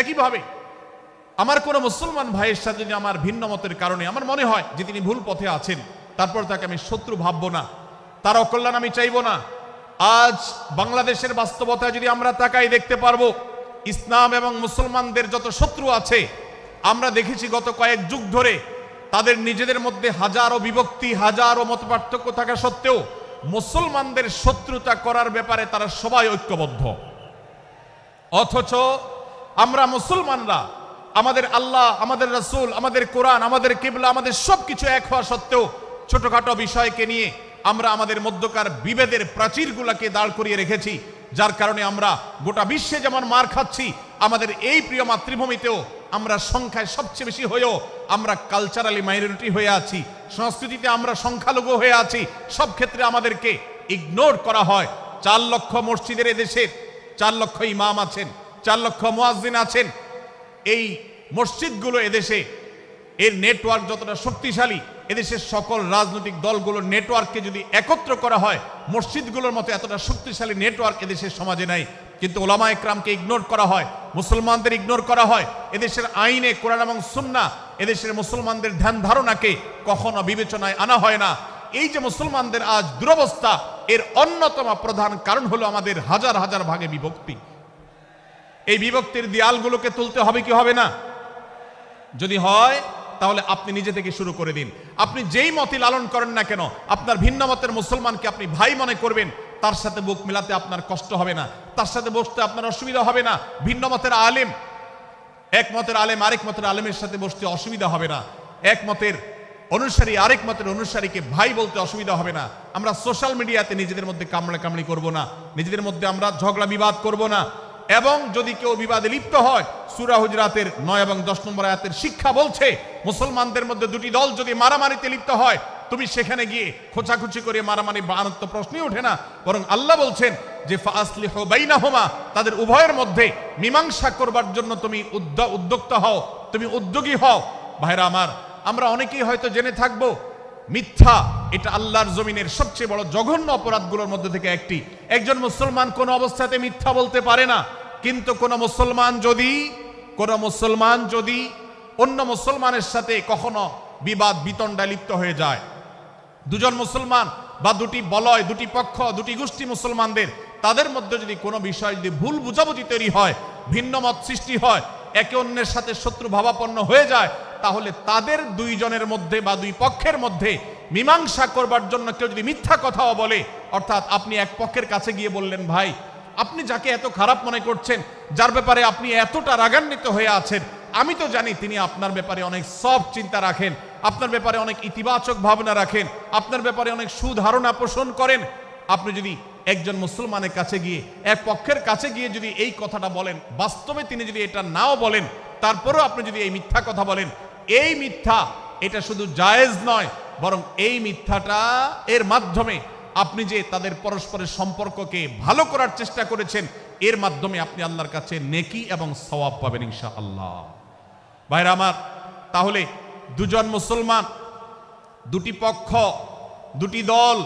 একইভাবে আমার কোনো মুসলমান ভাইয়ের সাথে যদি আমার ভিন্ন মতের কারণে, আমার মনে হয় যে তিনি ভুল পথে আছেন, তারপর তাকে আমি শত্রু ভাববো না, তার অকল্যাণ আমি চাইব না। আজ বাংলাদেশের বাস্তবতায় যদি আমরা তাকাই দেখতে পারব, ইসলাম এবং মুসলমানদের যত শত্রু আছে, আমরা দেখেছি গত কয়েক যুগ ধরে তাদের নিজেদের মধ্যে হাজারো বিভক্তি, হাজারো মত পার্থক্য থাকা সত্ত্বেও মুসলমানদের শত্রুতা করার ব্যাপারে তারা সবাই ঐক্যবদ্ধ। অথচ আমরা মুসলমানরা, আমাদের আল্লাহ, আমাদের রসুল, আমাদের কোরআন, আমাদের কিবলা, আমাদের সবকিছু এক হওয়া সত্ত্বেও ছোটখাটো বিষয়কে নিয়ে আমরা আমাদের মধ্যকার বিভেদের প্রাচীরগুলোকে দাঁড় করিয়ে রেখেছি, যার কারণে আমরা গোটা বিশ্বে যেমন মার খাচ্ছি, আমাদের এই প্রিয় মাতৃভূমিতেও আমরা সংখ্যায় সবচেয়ে বেশি হয়েও আমরা কালচারালি মাইনরিটি হয়ে আছি, সংস্কৃতিতে আমরা সংখ্যালঘু হয়ে আছি, সব ক্ষেত্রে আমাদেরকে ইগনোর করা হয়। চার লক্ষ মসজিদের এদেশের চার লক্ষ ইমাম আছেন। চার লক্ষ মুয়াজ্জিন আছেন। এই মসজিদগুলো এদেশে, এর নেটওয়ার্ক যতটা শক্তিশালী, এদেশের সকল রাজনৈতিক দলগুলোর নেটওয়ার্ককে যদি একত্র করা হয়, মসজিদগুলোর মতো এতটা শক্তিশালী নেটওয়ার্ক এদেশের সমাজে নাই। কিন্তু ওলামা একরামকে ইগনোর করা হয়, মুসলমানদের ইগনোর করা হয়। এদেশের আইনে কোরআন এবং সুন্না এদেশের মুসলমানদের ধ্যান ধারণাকে কখনো বিবেচনায় আনা হয় না। এই যে মুসলমানদের আজ দুরবস্থা, এর অন্যতম প্রধান কারণ হলো আমাদের হাজার হাজার ভাগে বিভক্তি। এই বিভক্তির দেয়ালগুলোকে তুলতে হবে কি হবে না? যদি হয়, তাহলে আপনি নিজে থেকে শুরু করে দিন। আপনি যেই মতে লালন করেন না কেন, আপনার ভিন্ন মতের মুসলমানকে আপনি ভাই মনে করবেন, তার সাথে বুক মেলাতে আপনার কষ্ট হবে না। তার সাথে বসতে আপনার অসুবিধা হবে না। ভিন্ন মতের আলেম, এক মতের আলেম আরেক মতের আলেমের সাথে বসতে অসুবিধা হবে না। এক মতের অনুসারী আরেক মতের অনুসারীকে ভাই বলতে অসুবিধা হবে না। আমরা সোশ্যাল মিডিয়াতে নিজেদের মধ্যে কামড়া কামড়ি করব না। নিজেদের মধ্যে আমরা ঝগড়া বিবাদ করব না। এবং যদি কেউ বিবাদে লিপ্ত হয়, সুরা হুজরাতের নয় এবং দশ নম্বর আয়াতের শিক্ষা বলছে, মুসলমানদের মধ্যে দুটি দল যদি মারামারিতে লিপ্ত হয়, তুমি সেখানে গিয়ে খোঁচাখুচি করে মারামারি বানানোর তো প্রশ্নই ওঠে না। বরং আল্লাহ বলছেন যে ফাসলিহ বাইনাহুমা, তাদের উভয়ের মধ্যে মীমাংসা করবার জন্য তুমি উদ্য- উদ্যোক্তা হও, তুমি উদ্যোগী হও। ভাইরা আমার, আমরা অনেকেই হয়তো জেনে থাকব, মিথ্যা এটা আল্লাহর জমিনের সবচেয়ে বড় জঘন্য অপরাধগুলোর মধ্যে থেকে একটি। একজন মুসলমান কোন অবস্থাতে মিথ্যা বলতে পারে না। কিন্তু কোন মুসলমান যদি, কোন মুসলমান যদি অন্য মুসলমানের সাথে কখনো বিবাদ বিতণ্ডা লিপ্ত হয়ে যায়। দুজন মুসলমান বা দুটি বলয়, দুটি পক্ষ, দুটি গোষ্ঠী মুসলমানদের, তাদের মধ্যে যদি কোনো বিষয় যদি ভুল বুঝাবুঝি তৈরি হয়, ভিন্ন মত সৃষ্টি হয়, একে অন্যের সাথে শত্রু ভাবাপন্ন হয়ে যায়, তাহলে তাদের দুইজনের মধ্যে বা দুই পক্ষের মধ্যে মীমাংসা করবার জন্য কেউ যদি মিথ্যা কথাও বলে, অর্থাৎ আপনি এক পক্ষের কাছে গিয়ে বললেন, ভাই আপনি যাকে এত খারাপ মনে করছেন, যার ব্যাপারে আপনি এতটা রাগান্বিত হয়ে আছেন, আমি তো জানি তিনি আপনার ব্যাপারে অনেক সব চিন্তা রাখেন, আপনার ব্যাপারে অনেক ইতিবাচক ভাবনা রাখেন, আপনার ব্যাপারে অনেক সুধারণা পোষণ করেন। আপনি যদি একজন মুসলমানের কাছে গিয়ে, এক পক্ষের কাছে গিয়ে যদি এই কথাটা বলেন, বাস্তবে তিনি যদি এটা নাও বলেন, তারপরেও আপনি যদি এই মিথ্যা কথা বলেন, এই মিথ্যা এটা শুধু জায়েজ নয়, বরং এই মিথ্যাটা এর মাধ্যমে আপনি যে তাদের পরস্পরের সম্পর্ককে ভালো করার চেষ্টা করেছেন, এর মাধ্যমে আপনি আল্লাহর কাছে নেকি এবং সওয়াব পাবেন ইনশা আল্লাহ ভাইরা আমার, তাহলে দুজন মুসলমান, দুটি পক্ষ, দুটি দল,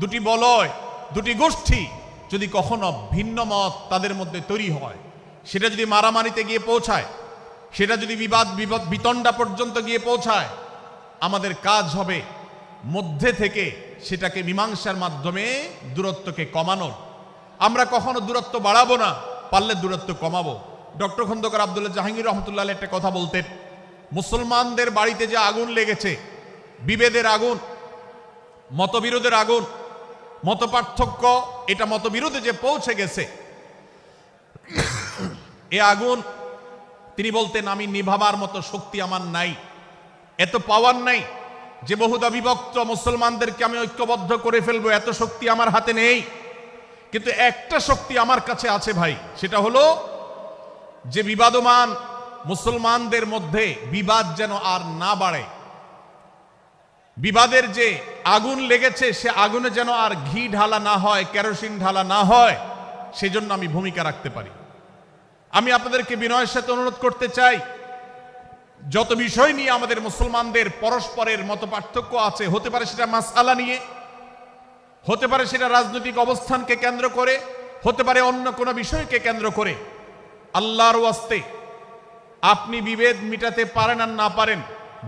দুটি বলয়, দুটি গোষ্ঠী যদি কখনো ভিন্ন মত তাদের মধ্যে তৈরি হয়, সেটা যদি মারামারিতে গিয়ে পৌঁছায়, সেটা যদি বিবাদ বিবাদ, বিতণ্ডা পর্যন্ত গিয়ে পৌঁছায়, আমাদের কাজ হবে মধ্যে থেকে সেটাকে মীমাংসার মাধ্যমে দূরত্বকে কমানোর আমরা কখনো দূরত্ব বাড়াবো না, পারলে দূরত্ব কমাবো। ডক্টর খন্দকার আবদুল্লাহ জাহাঙ্গীর রহমতুল্লাহ একটা কথা বলতেন, মুসলমানদের বাড়িতে যে আগুন লেগেছে, বিভেদের আগুন, মতবিরোধের আগুন, মতপার্থক্য, এটা মতবিরোধে যে পৌঁছে গেছে, এ আগুন, তিনি বলতেন, আমি নিভাবার মতো শক্তি আমার নাই, এত পাওয়ার নাই যে বহুদা বিভক্ত মুসলমানদেরকে আমি ঐক্যবদ্ধ করে ফেলব, এত শক্তি আমার হাতে নেই। কিন্তু একটা শক্তি আমার কাছে আছে ভাই, সেটা হলো যে বিবাদমান মুসলমানদের মধ্যে বিবাদ যেন আর না বাড়ে। বিবাদের যে আগুন লেগেছে, সে আগুনে যেন আর ঘি ঢালা না হয়, কেরোসিন ঢালা না হয়, সেজন্য আমি ভূমিকা রাখতে পারি। আমি আপনাদেরকে বিনয়ের সাথে অনুরোধ করতে চাই যত বিষয় নিয়ে আমাদের মুসলমানদের পরস্পরের মত পার্থক্য আছে, হতে পারে সেটা মাসআলা নিয়ে, হতে পারে সেটা রাজনৈতিক অবস্থানকে কেন্দ্র করে, হতে পারে অন্য কোনো বিষয়কে কেন্দ্র করে, আল্লাহর ওয়াস্তে আপনি বিভেদ মিটাতে পারেন আর না পারেন,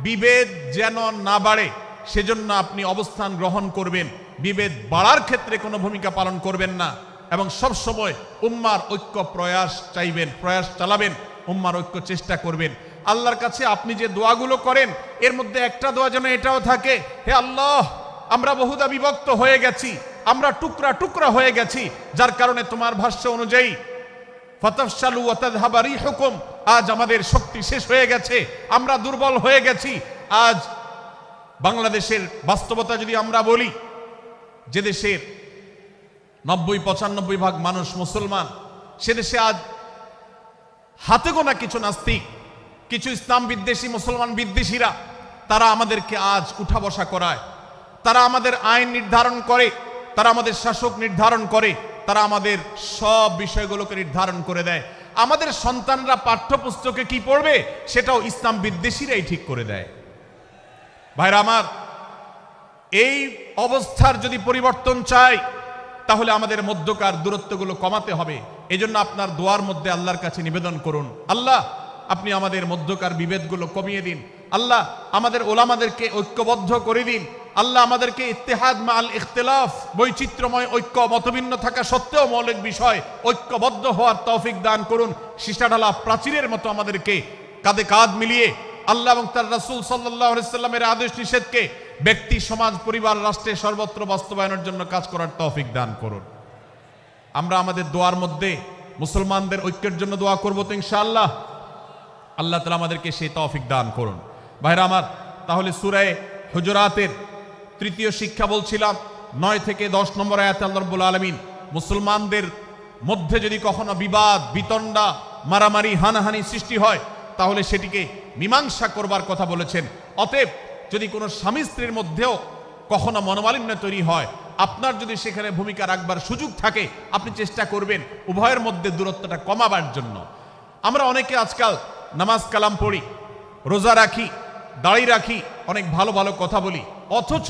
বিভেদ যেন না বাড়ে, সেজন্য আপনি অবস্থান গ্রহণ করবেন, বিভেদ বাড়ার ক্ষেত্রে কোনো ভূমিকা পালন করবেন না, এবং সব সময় উম্মার ঐক্য প্রয়াস চাইবেন, প্রয়াস চালাবেন, উম্মার ঐক্য চেষ্টা করবেন। আল্লাহর কাছে আপনি যে দোয়াগুলো করেন, এর মধ্যে একটা দোয়া যেন এটাও থাকে, হে আল্লাহ, আমরা বহুদা বিভক্ত হয়ে গেছি, আমরা টুকরা টুকরা হয়ে গেছি, যার কারণে তোমার ভাষ্য অনুযায়ী ফতফসালু ওয়াতাদহাবারি হুকুম আজ আমাদের শক্তি শেষ হয়ে গেছে, আমরা দুর্বল হয়ে গেছি, আজ বাংলাদেশের বাস্তবতা যদি আমরা বলি, যে দেশের নব্বই পঁচানব্বই ভাগ মানুষ মুসলমান, সে দেশে আজ হাতে গোনা কিছু নাস্তিক কিছু ইসলাম বিদ্বেষী, মুসলমান বিদ্বেষীরা, তারা আমাদেরকে আজ উঠা বসা করায়। তারা আমাদের আইন নির্ধারণ করে, তারা আমাদের শাসক নির্ধারণ করে, তারা আমাদের সব বিষয়গুলোকে নির্ধারণ করে দেয়। আমাদের সন্তানরা পাঠ্যপুস্তকে কি পড়বে, সেটাও ইসলাম বিদ্বেষীরাই ঠিক করে দেয়। ভাইরা আমার, এই অবস্থার যদি পরিবর্তন চাই, তাহলে আমাদের মধ্যকার দূরত্বগুলো কমাতে হবে। এজন্য আপনার দোয়ার মধ্যে আল্লাহর কাছে নিবেদন করুন। আল্লাহ আপনি আমাদের মধ্যকার বিভেদগুলো কমিয়ে দিন। আল্লাহ আমাদের ওলামাদেরকে ঐক্যবদ্ধ করে দিন। আল্লাহ আমাদেরকে ইত্তেহাদ মাল ইখতলাফ, বৈচিত্র্যময় ঐক্য মতভিন্ন থাকা সত্ত্বেও মৌলিক বিষয় ঐক্যবদ্ধ হওয়ার তৌফিক দান করুন। সীসাঢালা প্রাচীরের মতো আমাদেরকে কাঁধে কাঁধ মিলিয়ে আল্লাহ এবং তার রাসূল সাল্লামের আদেশ নিষেধকে ব্যক্তি, সমাজ, পরিবার, রাষ্ট্রে সর্বত্র বাস্তবায়নের জন্য কাজ করার তৌফিক দান করুন। আমরা আমাদের দোয়ার মধ্যে মুসলমানদের ঐক্যের জন্য দোয়া করব তো ইনশাআল্লাহ। আল্লাহ তালা আমাদেরকে সেই তৌফিক দান করুন। ভাইরা আমার, তাহলে সুরায় হুজরাতের তৃতীয় শিক্ষা বলছিলাম, নয় থেকে দশ নম্বর আয়াত আল্লাহ রব্বুল আলমিন, মুসলমানদের মধ্যে যদি কখনো বিবাদ, বিতণ্ডা, মারামারি, হানাহানি সৃষ্টি হয়, তাহলে সেটিকে মীমাংসা করবার কথা বলেছেন। অতএব যদি কোনো স্বামী স্ত্রীর মধ্যেও কখনো মনোমালিন্য তৈরি হয়, আপনার যদি সেখানে ভূমিকা রাখবার সুযোগ থাকে, আপনি চেষ্টা করবেন উভয়ের মধ্যে দূরত্বটা কমাবার জন্য। আমরা অনেকে আজকাল নামাজ কালাম পড়ি, রোজা রাখি, দাড়ি রাখি, অনেক ভালো ভালো কথা বলি। অথচ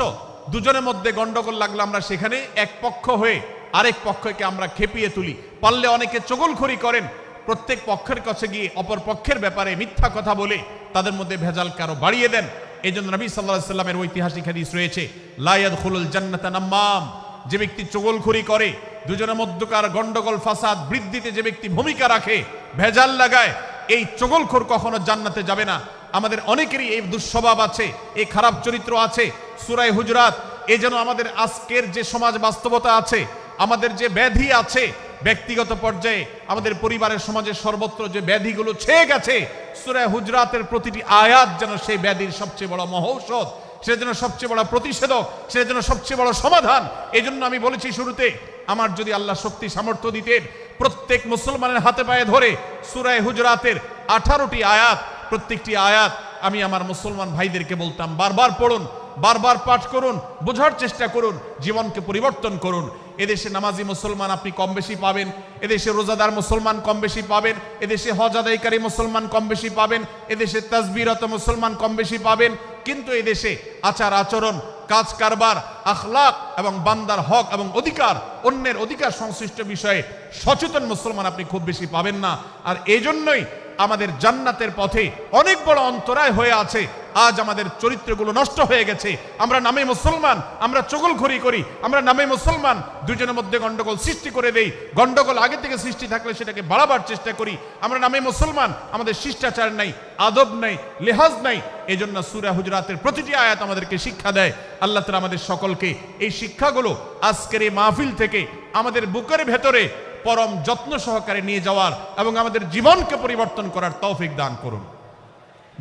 দুজনের মধ্যে গন্ডগোল লাগলে আমরা সেখানে এক পক্ষ হয়ে আরেক পক্ষকে আমরা খেপিয়ে তুলি। পারলে অনেকে চগলখড়ি করেন, প্রত্যেক পক্ষের কাছে গিয়ে অপর পক্ষের ব্যাপারে মিথ্যা কথা বলে তাদের মধ্যে ভেজাল কারও বাড়িয়ে দেন। এই জন্য নবী সাল্লাহ সাল্লামের ঐতিহাসিক হাদিস রয়েছে লায়াদ খুলুল জান্নাতা নাম্মাম। যে ব্যক্তি চগলখড়ি করে, দুজনের মধ্যকার গন্ডগোল, ফাসাদ বৃদ্ধিতে যে ব্যক্তি ভূমিকা রাখে, ভেজাল লাগায় এই চগলখোর কখনো জান্নাতে যাবে না। আমাদের অনেকেরই এই দুঃস্বভাব আছে, এই খারাপ চরিত্র আছে। সুরাই হুজরাত এই যেন আমাদের আজকের যে সমাজ বাস্তবতা আছে, আমাদের যে ব্যাধি আছে, ব্যক্তিগত পর্যায়ে আমাদের পরিবারের সমাজের সর্বত্র যে ব্যাধিগুলো ছেয়ে গেছে, সুরায় হুজরাতের প্রতিটি আয়াত যেন সেই ব্যাধির সবচেয়ে বড় মহৌষধ সেটা যেন সবচেয়ে বড় প্রতিষেধক সেটা যেন সবচেয়ে বড় সমাধান। এই আমি বলেছি শুরুতে, আমার যদি আল্লাহ শক্তি সামর্থ্য দিতেন প্রত্যেক মুসলমানের হাতে পায়ে ধরে সুরায় হুজরাতের আঠারোটি আয়াত, প্রত্যেকটি আয়াত আমি আমার মুসলমান ভাইদেরকে বলতাম, বারবার পড়ুন, বারবার পাঠ করুন, বোঝার চেষ্টা করুন, জীবনকে পরিবর্তন করুন। এদেশে নামাজি মুসলমান আপনি কম বেশি পাবেন, এদেশে রোজাদার মুসলমান কম বেশি পাবেন, এদেশে হজ আদায়কারী মুসলমান কম বেশি পাবেন, এদেশে তাজবিরত মুসলমান কম বেশি পাবেন, কিন্তু এদেশে আচার আচরণ কাজ কারবার, আখলাক এবং বান্দার হক এবং অধিকার, অন্যের অধিকার সংশ্লিষ্ট বিষয়ে সচেতন মুসলমান আপনি খুব বেশি পাবেন না। আর এই জন্যই আমাদের জান্নাতের পথে অনেক বড় অন্তরায় হয়ে আছে। আজ আমাদের চরিত্রগুলো নষ্ট হয়ে গেছে। আমরা নামে মুসলমান, আমরা চগলখড়ি করি, আমরা নামে মুসলমান। দুজনের মধ্যে গন্ডগোল সৃষ্টি করে দেই। গন্ডগোল আগে থেকে সৃষ্টি থাকলে সেটাকে বাড়াবার চেষ্টা করি। আমরা নামে মুসলমান, আমাদের শিষ্টাচার নাই, আদব নাই, লেহাজ নাই। এই জন্য সুরা হুজরাতের প্রতিটি আয়াত আমাদেরকে শিক্ষা দেয়। আল্লাহ তালা আমাদের সকলকে এই শিক্ষাগুলো আজকের এই মাহফিল থেকে আমাদের বুকের ভেতরে পরম যত্ন সহকারে নিয়ে যাওয়ার এবং আমাদের জীবনকে পরিবর্তন করার তৌফিক দান করুন।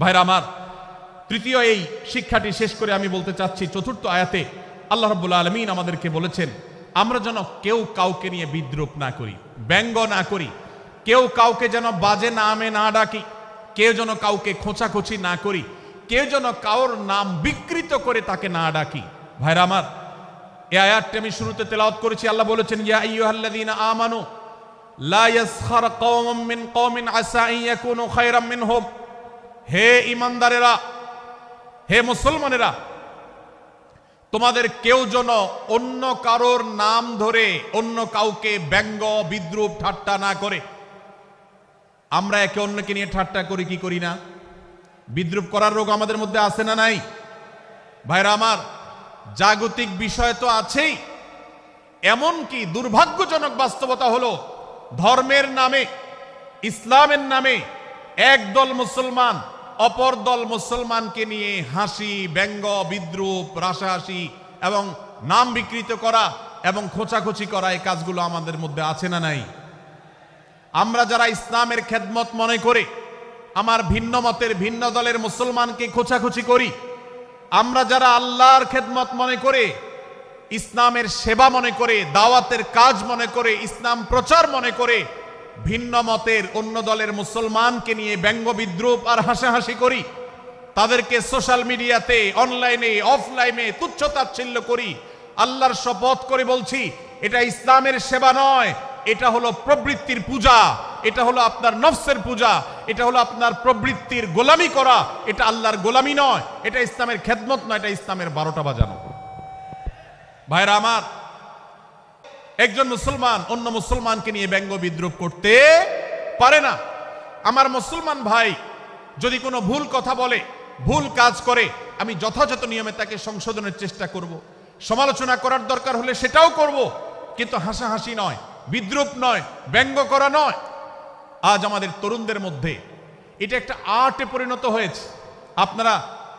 ভাইরা আমার, তৃতীয় এই শিক্ষাটি শেষ করে আমি বলতে চাচ্ছি, চতুর্থ আয়াতে আল্লাহ রব্বুল আলমিন আমাদেরকে বলেছেন, আমরা যেন কেউ কাউকে নিয়ে বিদ্রুপ না করি, ব্যঙ্গ না করি, কেউ কাউকে যেন বাজে নামে না ডাকি, কেউ যেন কাউকে খোঁচাখুচি না করি, কেউ যেন কাউর নাম বিকৃত করে তাকে না ডাকি। ভাইরা আমার এই আয়াতটি আমি শুরুতে তেলাওয়াত করেছি, আল্লাহ বলেছেন, ইয়া আইয়ুহাল্লাযীনা আমানু, লা ইয়াসখার কওমুম মিন কওমিন আসা আন ইয়াকুনু খায়রাম মিনহুম। হে ঈমানদারেরা, হে মুসলমানেরা, তোমাদের কেউ যেন অন্য কারোর নাম ধরে অন্য কাউকে ব্যঙ্গ, বিদ্রুপ ঠাট্টা না করে। আমরা একে অন্যকে নিয়ে ঠাট্টা করি, কি করি না? বিদ্রুপ করার রোগ আমাদের মধ্যে আছে না নাই? ভাইরা আমার জাগতিক বিষয় তো আছেই। এমনকি দুর্ভাগ্যজনক বাস্তবতা হলো, ধর্মের নামে, ইসলামের নামে একদল মুসলমান অপর দল মুসলমানকে নিয়ে হাসি, ব্যঙ্গ, বিদ্রুপ, রাসাহাসি এবং নাম বিকৃত করা এবং খোঁচাখুচি করা এই কাজগুলো আমাদের মধ্যে আছে না নাই? আমরা যারা ইসলামের খেদমত মনে করে, আমার ভিন্ন মতের ভিন্ন দলের মুসলমানকে খোঁচাখুচি করি আমরা যারা আল্লাহর খেদমত মনে করে, ইসলামের সেবা মনে করে, দাওয়াতের কাজ মনে করে, ইসলাম প্রচার মনে করে, ভিন্ন মতের অন্য দলের মুসলমানকে নিয়ে ব্যঙ্গ বিদ্রুপ আর হাসাহাসি করি, তাদেরকে সোশ্যাল মিডিয়াতে, অনলাইনে, অফলাইনে তুচ্ছ তাচ্ছিল্য করি, আল্লাহর শপথ করে বলছি, এটা ইসলামের সেবা নয় এটা হলো প্রবৃত্তির পূজা, এটা হলো আপনার নফসের পূজা, এটা হলো আপনার প্রবৃত্তির গোলামি করা, এটা আল্লাহর গোলামি নয়, এটা ইসলামের খেদমত নয়, এটা ইসলামের বারোটা বাজানো। ভাইরা আমার, একজন মুসলমান অন্য মুসলমানকে নিয়ে ব্যঙ্গ বিদ্রুপ করতে পারে না। আমার মুসলমান ভাই যদি কোনো ভুল কথা বলে, ভুল কাজ করে, আমি যথাযথ নিয়মে তাকে সংশোধনের চেষ্টা করব। সমালোচনা করার দরকার হলে সেটাও করব, কিন্তু হাসাহাসি নয়। বিদ্রুপ নয়, ব্যঙ্গ করা নয়। আজ আমাদের তরুণদের মধ্যে এটা একটা আর্টে পরিণত হয়েছে। আপনারা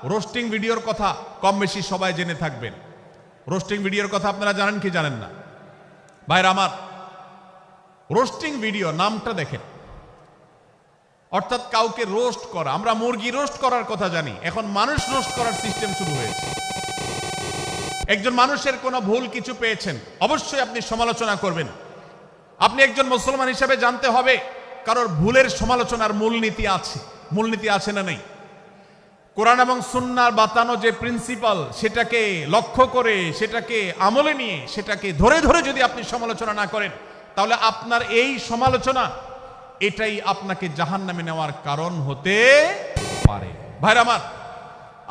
রোস্টিং ভিডিওর কথা কম বেশি সবাই জেনে থাকবেন। রোস্টিং ভিডিওর কথা আপনারা জানেন কি জানেন না? ভাইরা আমার, রোস্টিং ভিডিও নামটা দেখেন। অর্থাৎ কাউকে রোস্ট করা, আমরা মুরগি রোস্ট করার কথা জানি। এখন মানুষ রোস্ট করার সিস্টেম শুরু হয়েছে। একজন মানুষের কোনো ভুল কিছু পেয়েছেন, অবশ্যই আপনি সমালোচনা করবেন। আপনি একজন মুসলমান হিসেবে জানতে হবে কারোর ভুলের সমালোচনার মূলনীতি আছে। মূলনীতি আছে না নেই? কোরআন এবং সুন্নার বাতানো যে প্রিন্সিপাল, সেটাকে লক্ষ্য করে, সেটাকে আমলে নিয়ে, সেটাকে ধরে ধরে যদি আপনি সমালোচনা না করেন, তাহলে আপনার এই সমালোচনা, এটাই আপনাকে জাহান নামে নেওয়ার কারণ হতে পারে। ভাইরা আমার,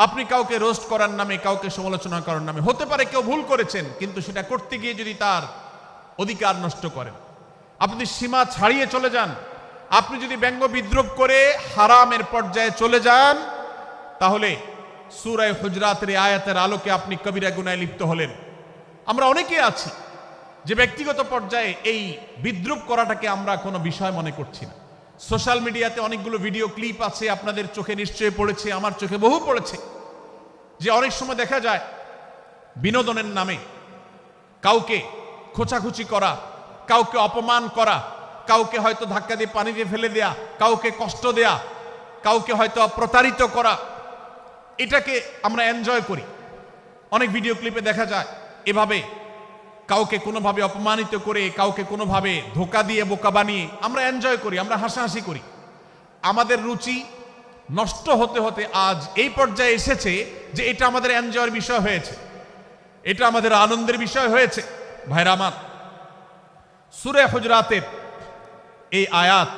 আপনি কাউকে রোস্ট করার নামে, কাউকে সমালোচনা করার নামে, হতে পারে কেউ ভুল করেছেন, কিন্তু সেটা করতে গিয়ে যদি তার অধিকার নষ্ট করেন আপনি সীমা ছাড়িয়ে চলে যান। আপনি যদি ব্যঙ্গ বিদ্রুপ করে হারামের পর্যায়ে চলে যান, তাহলে সুরায় হুজরাতের আয়াতের আলোকে আপনি কবিরা গুনায় লিপ্ত হলেন। আমরা অনেকে আছি যে ব্যক্তিগত পর্যায়ে এই বিদ্রুপ করাটাকে আমরা কোনো বিষয় মনে করছি না। সোশ্যাল মিডিয়াতে অনেকগুলো ভিডিও ক্লিপ আছে, আপনাদের চোখে নিশ্চয়ই পড়েছে, আমার চোখে বহু পড়েছে। যে অনেক সময় দেখা যায়, বিনোদনের নামে কাউকে খোঁচাখুচি করা কাউকে অপমান করা, কাউকে হয়তো ধাক্কা দিয়ে পানি দিয়ে ফেলে দেয়া, কাউকে কষ্ট দেয়া, কাউকে হয়তো প্রতারিত করা, এটাকে আমরা এনজয় করি। অনেক ভিডিও ক্লিপে দেখা যায়, এভাবে কাউকে কোনোভাবে অপমানিত করে, কাউকে কোনোভাবে ধোকা দিয়ে, বোকা বানিয়ে আমরা এনজয় করি, আমরা হাসাহাসি করি। আমাদের রুচি নষ্ট হতে হতে আজ এই পর্যায়ে এসেছে যে এটা আমাদের এনজয়ের বিষয় হয়েছে। এটা আমাদের আনন্দের বিষয় হয়েছে। ভাইরা আমার সুরে হুজরাতের এই আয়াত,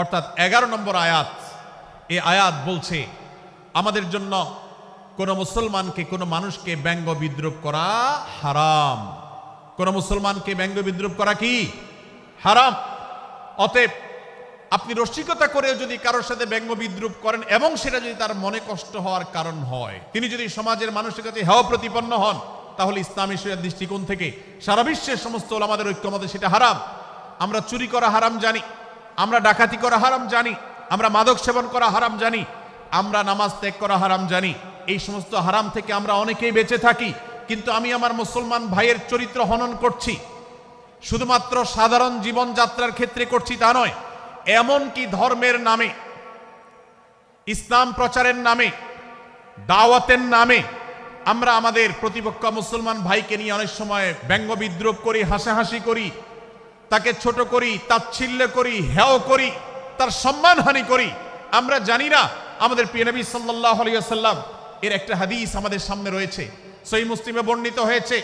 অর্থাৎ এগারো নম্বর আয়াত, এই আয়াত বলছে, আমাদের জন্য কোনো মুসলমানকে, কোনো মানুষকে ব্যঙ্গ বিদ্রুপ করা হারাম। কোন মুসলমানকে ব্যঙ্গ বিদ্রুপ করা কি? হারাম। অতএব আপনি রসিকতা করে যদি কারোর সাথে ব্যঙ্গ বিদ্রুপ করেন এবং সেটা যদি তার মনে কষ্ট হওয়ার কারণ হয়, তিনি যদি সমাজের মানুষের কাছে হেয় প্রতিপন্ন হন তাহলে ইসলামী শরিয়ার দৃষ্টিকোণ থেকে সারা বিশ্বের সমস্ত ওলামাদের ঐক্যমতে সেটা হারাম। আমরা চুরি করা হারাম জানি, আমরা ডাকাতি করা হারাম জানি, আমরা মাদক সেবন করা হারাম জানি, আমরা নামাজ ত্যাগ করা হারাম জানি। এই সমস্ত হারাম থেকে আমরা অনেকেই বেঁচে থাকি, কিন্তু আমি আমার মুসলমান ভাইয়ের চরিত্র হনন করছি। শুধুমাত্র সাধারণ জীবনযাত্রার ক্ষেত্রে করছি তা নয়, এমনকি ধর্মের নামে, ইসলাম প্রচারের নামে, দাওয়াতের নামে আমরা আমাদের প্রতিপক্ষ মুসলমান ভাইকে নিয়ে অনেক সময় ব্যঙ্গ বিদ্রুপ করি, হাসাহাসি করি, তাকে ছোট করি, তাচ্ছিল্য করি, হেয় করি, তার সম্মানহানি করি। আমরা জানি না, আমাদের প্রিয় নবী সাল্লাহ এর একটা হাদিস আমাদের সামনে রয়েছে। সই মুসলিমে বর্ণিত হয়েছে,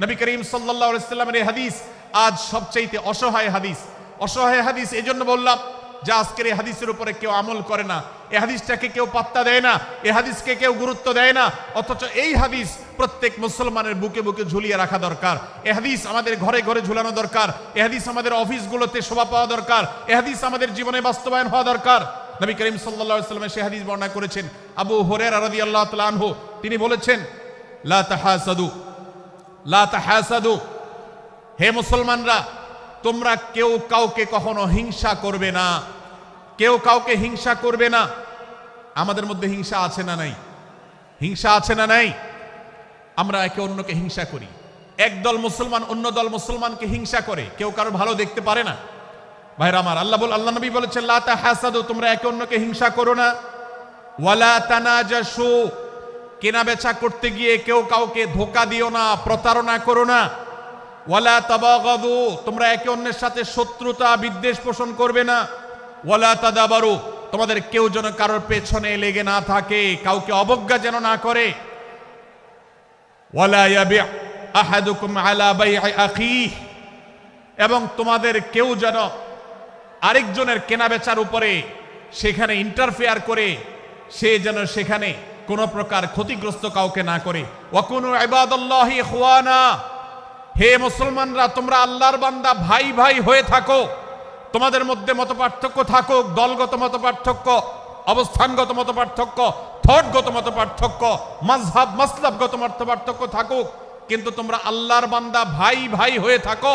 নবী করিম সাল্লাহ সাল্লামের এই হাদিস আজ সবচাইতে অসহায় হাদিস। অসহায় হাদিস এই জন্য বললাম যে আজকের এই হাদিসের উপরে কেউ আমল করে না, এই হাদিসটাকে কেউ পাত্তা দেয় না, এই হাদিসকে কেউ গুরুত্ব দেয় না, অথচ এই হাদিস প্রত্যেক মুসলমানের বুকে বুকে ঝুলিয়ে রাখা দরকার। এ হাদিস আমাদের ঘরে ঘরে ঝুলানো দরকার এ হাদিস আমাদের অফিসগুলোতে শোভা পাওয়া দরকার এ হাদিস আমাদের জীবনে বাস্তবায়ন হওয়া দরকার। নবী করিম আলাইহি সাল্লামের সেই হাদিস বর্ণনা করেছেন, আবু হুরায়রা রাদিয়াল্লাহু তাআলা আনহু, তিনি বলেছেন, লা তাহাসাদু লা তাহাসাদু, হে মুসলমানরা তোমরা কেউ কাউকে কখনো হিংসা করবে না। কেউ কাউকে হিংসা করবে না। আমাদের মধ্যে হিংসা আছে না নাই? হিংসা আছে না নাই? আমরা একে অন্যকে হিংসা করি। একদল মুসলমান অন্য দল মুসলমানকে হিংসা করে। কেউ কারও ভালো দেখতে পারে না। ভাইরা আমার, আল্লাহ বল, আল্লাহ নবী বলেছেন, লা তাহাসাদু, তোমরা একে অন্যকে হিংসা করো না। ওয়ালা তানাজাসু কেনা বেচা করতে গিয়ে কেউ কাউকে ধোকা দিও না, প্রতারণা করো না। ওয়ালা তাবাগাদু, তোমরা একে অন্যের সাথে শত্রুতা, বিদ্বেষ পোষণ করবে না। ওয়ালা তাদাবারু, তোমাদের কেউ যেন কারোর পেছনে লেগে না থাকে, কাউকে অবজ্ঞা যেন না করে। ওয়ালা ইয়াবি আহাদুকুম আলা বাই'i আখিহ, এবং তোমাদের কেউ যেন আরেকজনের কেনা বেচার উপরে সেখানে ইন্টারফেয়ার করে, সে যেন সেখানে কোনো প্রকার ক্ষতিগ্রস্ত কাউকে না করে। ওয়াকুনু ইবাদাল্লাহি ইখওয়ানা হে মুসলমানরা, তোমরা আল্লাহর বান্দা, ভাই ভাই হয়ে থাকো। তোমাদের মধ্যে মত পার্থক্য থাকুক, দলগত মত পার্থক্য অবস্থানগত মত পার্থক্য থটগত মত পার্থক্য মাঝহাব মাসলাবগত মত পার্থক্য থাকুক, কিন্তু তোমরা আল্লাহর বান্দা, ভাই ভাই হয়ে থাকো।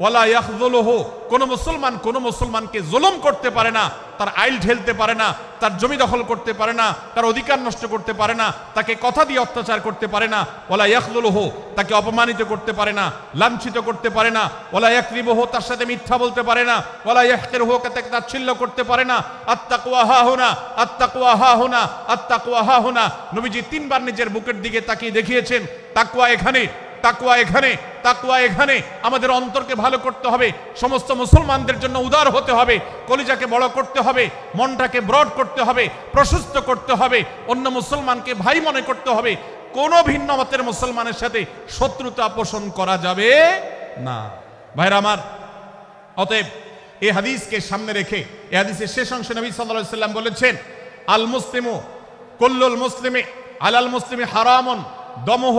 ওয়ালা ইয়াখযুলুহু, কোন মুসলমান কোন মুসলমানকে জুলুম করতে পারে না, তার আইল ঢেলতে পারে না, তার জমি দখল করতে পারে না, তার অধিকার নষ্ট করতে পারে না, তাকে কথা দিয়ে অত্যাচার করতে পারে না, ওয়ালা ইয়াখযুলুহু, তাকে অপমানিত করতে পারে না, লাঞ্ছিত করতে পারে না, ওয়ালা ইয়াকরিবুহু, তার সাথে মিথ্যা বলতে পারে না, ওয়ালা ইয়াহকিরুহু, তাকে তাচ্ছিল্য করতে পারে না আত্তাকওয়া হাহুনা আত্তাকওয়া হাহুনা আত্তাকওয়া হাহুনা নবীজি তিনবার নিজের বুকের দিকে তাকিয়ে দেখিয়েছেন তাকওয়া এখানে। তাকুয়া এখানে তাকুয়া এখানে। আমাদের অন্তরকে ভালো করতে হবে। সমস্ত মুসলমানদের জন্য উদার হতে হবে। কলিজাকে বড় করতে হবে। মনটাকে ব্রড করতে হবে। প্রশস্ত করতে হবে। অন্য মুসলমানকে ভাই মনে করতে হবে। কোন ভিন্ন মতের মুসলমানের সাথে শত্রুতা পোষণ করা যাবে না। ভাইরা আমার, অতএব এই হাদিসকে সামনে রেখে, এই হাদিসের শেষ অংশে নবী আলাইহি সাল্লাম বলেছেন, আল মুসলিমু কুল্লুল মুসলিমে, আলাল মুসলিমে হারামন, দমহ।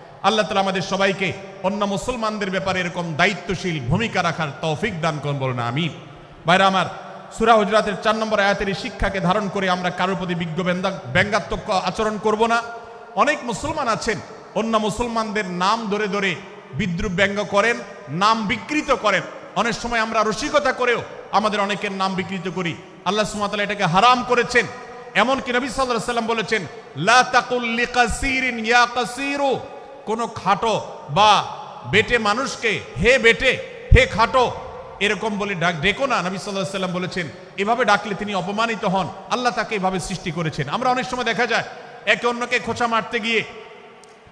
আল্লাহ তালা আমাদের সবাইকে অন্য মুসলমানদের ব্যাপারে এরকম দায়িত্বশীল ভূমিকা রাখার তৌফিক দান করুন, বলুন আমি বাইরে আমার, সুরা হুজরাতের চার নম্বর আয়াতের এই শিক্ষাকে ধারণ করে আমরা কারোর প্রতি বিজ্ঞ ব্যঙ্গাত্মক আচরণ করব না। অনেক মুসলমান আছেন, অন্য মুসলমানদের নাম ধরে ধরে বিদ্রুপ ব্যঙ্গ করেন, নাম বিকৃত করেন। অনেক সময় আমরা রসিকতা করেও আমাদের অনেকের নাম বিকৃত করি। আল্লাহ সুমাতালা এটাকে হারাম করেছেন। এমনকি নবী সাল্লাল্লাহু সাল্লাম বলেছেন, লা তাকুল লিকাসিরিন ইয়া কাসিরু। কোনো খাটো বা বেটে মানুষকে হে বেটে, হে খাটো, এরকম বলে ডাক ডেকো না। নবী সাল্লাহ সাল্লাম বলেছেন, এভাবে ডাকলে তিনি অপমানিত হন। আল্লাহ তাকে এভাবে সৃষ্টি করেছেন। আমরা অনেক সময় দেখা যায়, একে অন্যকে খোঁচা মারতে গিয়ে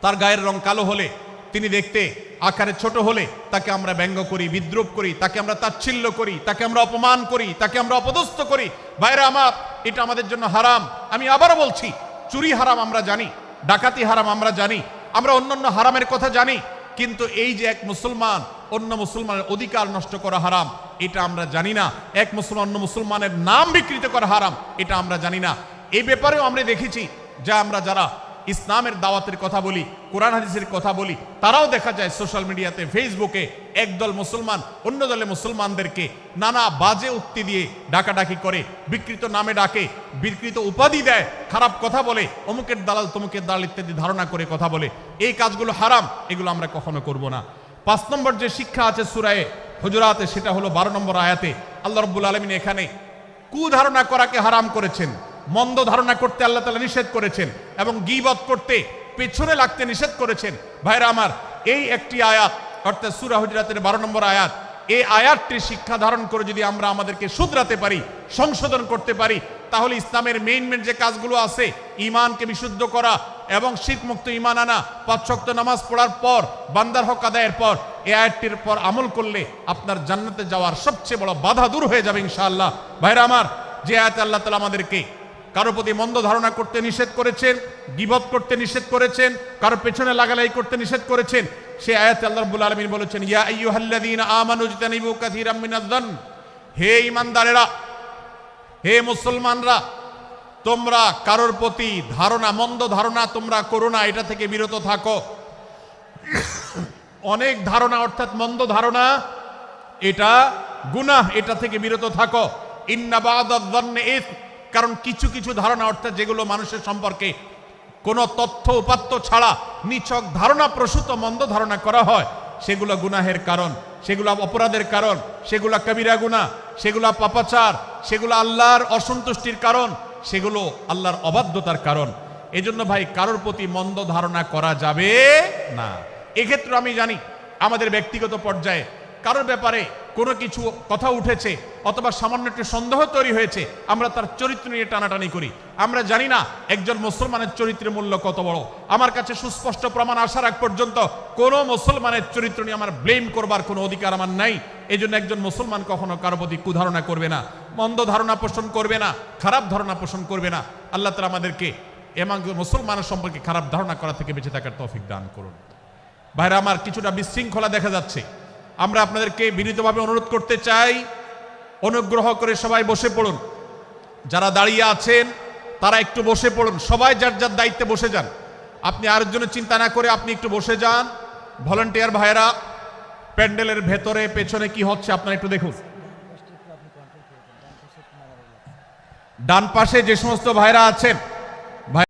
তার গায়ের রং কালো হলে, তিনি দেখতে আকারে ছোট হলে, তাকে আমরা ব্যঙ্গ করি, বিদ্রুপ করি, তাকে আমরা তাচ্ছিল্য করি, তাকে আমরা অপমান করি, তাকে আমরা অপদস্থ করি। বাইরে আমার, এটা আমাদের জন্য হারাম। আমি আবারও বলছি, চুরি হারাম আমরা জানি, ডাকাতি হারাম আমরা জানি আমরা অন্যান্য হারামের কথা জানি, কিন্তু এই যে এক মুসলমান অন্য মুসলমানের অধিকার নষ্ট করা হারাম, এটা আমরা জানি না। এক মুসলমান অন্য মুসলমানের নাম বিকৃত করা হারাম, এটা আমরা জানি না। এই ব্যাপারেও আমরা দেখেছি যা আমরা যারা ইসলামের দাওয়াতের কথা বলি, কোরআন হাদিসের কথা বলি, তারাও দেখা যায় সোশ্যাল মিডিয়াতে, ফেসবুকে একদল মুসলমান অন্য দলে মুসলমানদেরকে নানা বাজে উক্তি দিয়ে ডাকাডাকি করে, বিকৃত নামে ডাকে, বিকৃত উপাধি দেয়, খারাপ কথা বলে, অমুকের দালাল তমুকের দালাল ইত্যাদি ধারণা করে কথা বলে, এই কাজগুলো হারাম, এগুলো আমরা কখনো করব না। পাঁচ নম্বর যে শিক্ষা আছে সুরায়ে হুজুরাতে, সেটা হলো বারো নম্বর আয়াতে, আল্লাহ রব্বুল আলমিন এখানে কুধারণা করাকে হারাম করেছেন। মন্দ ধারণা করতে আল্লাহ তালা নিষেধ করেছেন এবং গিবত করতে পেছনে লাগতে নিষেধ করেছেন। ভাইরা আমার, এই একটি আয়াত, অর্থাৎ সুরা হুজরাতের বারো নম্বর আয়াত, এই আয়াতটি শিক্ষা ধারণ করে যদি আমরা আমাদেরকে শুধরাতে পারি, সংশোধন করতে পারি, তাহলে ইসলামের মেইন মেন যে কাজগুলো আছে ইমানকে বিশুদ্ধ করা এবং শীত মুক্ত ইমান আনা পাঁচ শক্ত নামাজ পড়ার পর, বান্দার হক আদায়ের পর, এই আয়াতটির পর আমল করলে আপনার জান্নাতে যাওয়ার সবচেয়ে বড় বাধা দূর হয়ে যাবে ইনশাআল্লাহ। ভাইরা আমার, যে আয়াত আল্লাহ তালা আমাদেরকে কারও প্রতি মন্দ ধারণা করতে নিষেধ করেছেন, গিবত করতে নিষেধ করেছেন কারও পেছনে লাগালাই করতে নিষেধ করেছেন, সে আয়াতে আল্লাহ রাব্বুল আলামিন বলেছেন, ইয়া আইয়ুহাল্লাযীনা আমানু ইজতানিবু কাসীরাম মিনাজ-জান হে ইমানদারেরা হে মুসলমানরা, তোমরা কারোর প্রতি ধারণা, মন্দ ধারণা তোমরা করো না, এটা থেকে বিরত থাকো। অনেক ধারণা, অর্থাৎ মন্দ ধারণা, এটা গুনাহ, এটা থেকে বিরত থাকো। ইন্না বাদাদ-যান্নি ইসম কারণ কিছু কিছু ধারণা, অর্থাৎ যেগুলো মানুষের সম্পর্কে কোনো তথ্য উপাত্ত ছাড়া নিছক ধারণা প্রসূত মন্দ ধারণা করা হয়, সেগুলো গুনাহের কারণ, সেগুলো অপরাধের কারণ, সেগুলো কবিরা গুনাহ, সেগুলো পাপাচার, সেগুলো আল্লাহর অসন্তুষ্টির কারণ, সেগুলো আল্লাহর অবাধ্যতার কারণ। এজন্য ভাই, কারোর প্রতি মন্দ ধারণা করা যাবে না। এক্ষেত্রে আমি জানি, আমাদের ব্যক্তিগত পর্যায়ে কারোর ব্যাপারে কোনো কিছু কথা উঠেছে অথবা সামান্য একটু সন্দেহ তৈরি হয়েছে, আমরা তার চরিত্র নিয়ে টানাটানি করি। আমরা জানি না একজন মুসলমানের চরিত্রের মূল্য কত বড়। আমার কাছে সুস্পষ্ট প্রমাণ আসার আগ পর্যন্ত কোনো মুসলমানের চরিত্র নিয়ে আমার ব্লেম করবার কোনো অধিকার আমার নাই। এই জন্য একজন মুসলমান কখনো কারও প্রতি কুধারণা করবে না, মন্দ ধারণা পোষণ করবে না, খারাপ ধারণা পোষণ করবে না। আল্লাহ তালা আমাদেরকে এমন মুসলমানের সম্পর্কে খারাপ ধারণা করা থেকে বেঁচে থাকার তৌফিক দান করুন। ভাইরা, আমার কিছুটা বিশৃঙ্খলা দেখা যাচ্ছে। আমরা আপনাদেরকে বিনীতভাবে অনুরোধ করতে চাই, অনুগ্রহ করে সবাই বসে পড়ুন। যারা দাঁড়িয়ে আছেন, তারা একটু বসে পড়ুন। সবাই যার যার দায়িত্বে বসে যান। আপনি আর আরেকজনের চিন্তা না করে আপনি একটু বসে যান। ভলেন্টিয়ার ভাইয়েরা, প্যান্ডেলের ভেতরে, পেছনে কি হচ্ছে আপনারা একটু দেখুন। ডান পাশে যে সমস্ত ভাইরা আছেন